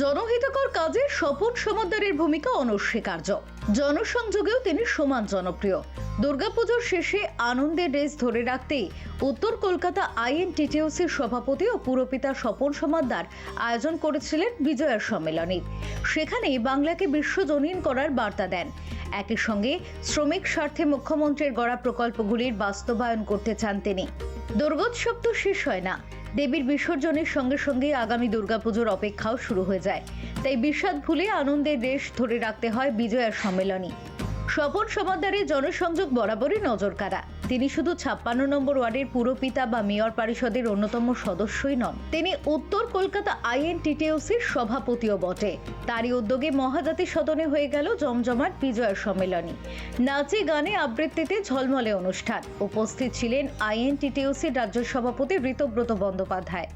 জনহিতকর কাজে স্বপন সমাদ্দারের ভূমিকা অনস্বীকার্য। জনসংযোগেও তিনি সমান জনপ্রিয়। দুর্গাপুজোর শেষে আনন্দের রেস ধরে রাখতেই উত্তর কলকাতা আইএনটিটিউসির সভাপতি ও পুরপিতা স্বপন সমাদ্দার আয়োজন করেছিলেন বিজয়ার সম্মেলনে। সেখানে বাংলাকে বিশ্বজনীন করার বার্তা দেন। একই সঙ্গে শ্রমিক স্বার্থে মুখ্যমন্ত্রীর গড়া প্রকল্পগুলির বাস্তবায়ন করতে চান তিনি। দুর্গোৎসব তো শেষ হয় না। দেবীর বিসর্জনের সঙ্গে সঙ্গে আগামী দুর্গাপুজোর অপেক্ষাও শুরু হয়ে যায়। তাই বিষাদ ভুলে আনন্দের দেশ ধরে রাখতে হয় বিজয়ার সম্মেলনী স্বপন সমাদ্দারের জনসংযোগ বরাবরই নজর কাড়া তিনি শুধু ছাপ্পান্ন নম্বর ওয়ার্ডের পুরপিতা বা মেয়র পরিষদের অন্যতম সদস্যই নন। তিনি উত্তর কলকাতা আইএনটিটিউসির সভাপতিও বটে। তারই উদ্যোগে মহাজাতি সদনে হয়ে গেল জমজমাট বিজয়ার সম্মেলনী। নাচে গানে আবৃত্তিতে ঝলমলে অনুষ্ঠান। উপস্থিত ছিলেন আইএনটিটিউসির রাজ্য সভাপতি ঋতব্রত বন্দ্যোপাধ্যায়।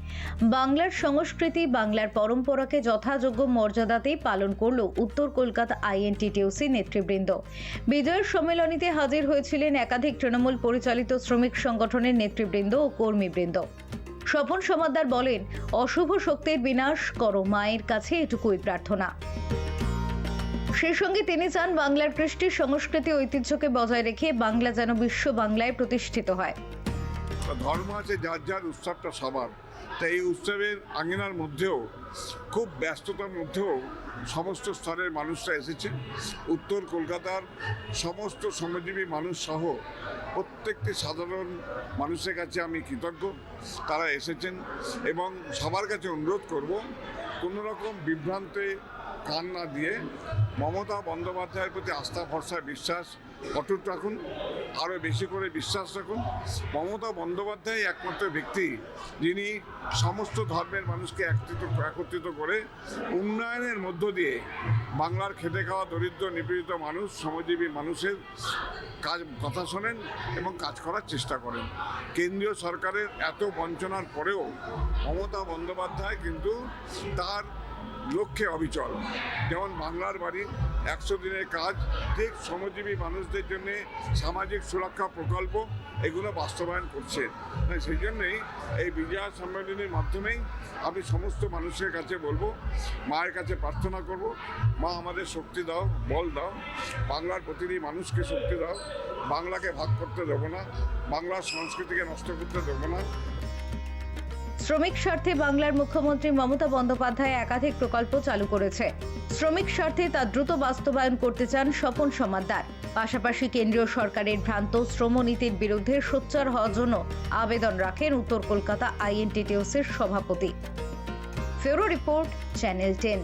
বাংলার সংস্কৃতি, বাংলার পরম্পরাকে যথাযোগ্য মর্যাদাতেই পালন করল উত্তর কলকাতা আইএনটিটিউসি নেতৃবৃন্দ। বিজয়ের সম্মেলনীতে হাজির হয়েছিলেন একাধিক তৃণমূল পরিচালিত শ্রমিক সংগঠনের নেতৃবৃন্দ ও কর্মীবৃন্দ। স্বপন সমাদার বলেন, অশুভ শক্তির বিনাশ করো, মায়ের কাছে এটুকুই প্রার্থনা। সেই সঙ্গে তিনি চান বাংলার কৃষ্টি সংস্কৃতি ঐতিহ্যকে বজায় রেখে বাংলা যেন বিশ্ব বাংলায় প্রতিষ্ঠিত হয়। ধর্ম আছে, যার যার উৎসবটা সবার তাই এই উৎসবের আঙিনার মধ্যেও, খুব ব্যস্ততার মধ্যেও সমস্ত স্তরের মানুষরা এসেছে। উত্তর কলকাতার সমস্ত শ্রমজীবী মানুষ সহ প্রত্যেকটি সাধারণ মানুষের কাছে আমি কৃতজ্ঞ। তারা এসেছেন এবং সবার কাছে অনুরোধ করব কোনো রকম বিভ্রান্তে কান না দিয়ে মমতা বন্দ্যোপাধ্যায়ের প্রতি আস্থা, ভরসা, বিশ্বাস অটুট রাখুন আরও বেশি করে বিশ্বাস রাখুন। মমতা বন্দ্যোপাধ্যায় একমাত্র ব্যক্তি যিনি সমস্ত ধর্মের মানুষকে একত্রিত একত্রিত করে উন্নয়নের মধ্য দিয়ে বাংলার খেটে খাওয়া দরিদ্র, নিপীড়িত মানুষ, শ্রমজীবী মানুষের কাজ, কথা শোনেন এবং কাজ করার চেষ্টা করেন। কেন্দ্রীয় সরকারের এত বঞ্চনার পরেও মমতা বন্দ্যোপাধ্যায় কিন্তু তার লক্ষ্যে অবিচল। যেমন বাংলার বাড়ি, একশো দিনের কাজ, ঠিক শ্রমজীবী মানুষদের জন্যে সামাজিক সুরক্ষা প্রকল্প, এগুলো বাস্তবায়ন করছে। সেই জন্যেই এই বিজয়া সম্মেলনের মাধ্যমেই আমি সমস্ত মানুষের কাছে বলব, মায়ের কাছে প্রার্থনা করব, মা আমাদের শক্তি দাও, বল দাও, বাংলার প্রতিটি মানুষকে শক্তি দাও, বাংলাকে ভাগ করতে দেবো না, বাংলার সংস্কৃতিকে নষ্ট করতে দেবো না শ্রমিক স্বার্থে বাংলার মুখ্যমন্ত্রী মমতা বন্দ্যোপাধ্যায় একাধিক প্রকল্প চালু করেছে। শ্রমিক স্বার্থে তা দ্রুত বাস্তবায়ন করতে চান স্বপন সমাদ্দার পাশাপাশি কেন্দ্রীয় সরকারের ভ্রান্ত শ্রমনীতির বিরুদ্ধে সোচ্চার হওয়ার জন্য আবেদন রাখেন উত্তর কলকাতা আইএনটিটিউসির সভাপতি। ফেরো রিপোর্ট, চ্যানেল টেন।